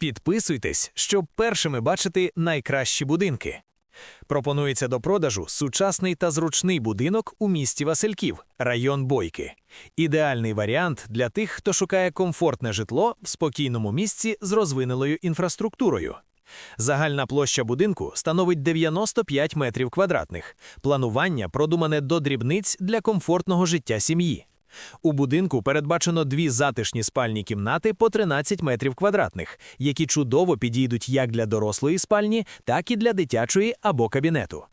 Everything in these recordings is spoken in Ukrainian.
Підписуйтесь, щоб першими бачити найкращі будинки. Пропонується до продажу сучасний та зручний будинок у місті Васильків, район Бойки. Ідеальний варіант для тих, хто шукає комфортне житло в спокійному місці з розвиненою інфраструктурою. Загальна площа будинку становить 95 метрів квадратних. Планування продумане до дрібниць для комфортного життя сім'ї. У будинку передбачено дві затишні спальні кімнати по 13 метрів квадратних, які чудово підійдуть як для дорослої спальні, так і для дитячої або кабінету.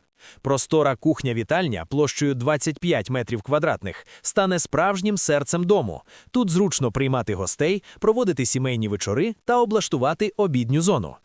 Простора кухня-вітальня площею 25 метрів квадратних стане справжнім серцем дому. Тут зручно приймати гостей, проводити сімейні вечори та облаштувати обідню зону.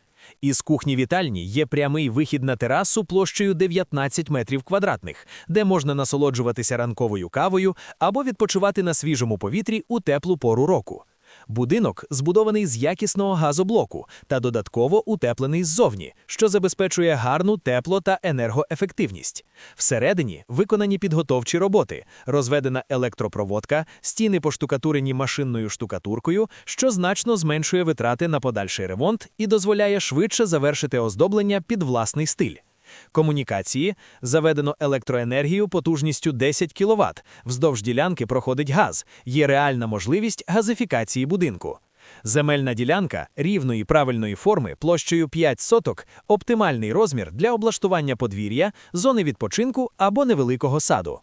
Із кухні-вітальні є прямий вихід на терасу площею 19 метрів квадратних, де можна насолоджуватися ранковою кавою або відпочивати на свіжому повітрі у теплу пору року. Будинок збудований з якісного газоблоку та додатково утеплений ззовні, що забезпечує гарну тепло та енергоефективність. Всередині виконані підготовчі роботи, розведена електропроводка, стіни поштукатурені машинною штукатуркою, що значно зменшує витрати на подальший ремонт і дозволяє швидше завершити оздоблення під власний стиль. Комунікації заведено електроенергію потужністю 10 кВт. Вздовж ділянки проходить газ. Є реальна можливість газифікації будинку. Земельна ділянка рівної правильної форми площею 5 соток оптимальний розмір для облаштування подвір'я, зони відпочинку або невеликого саду.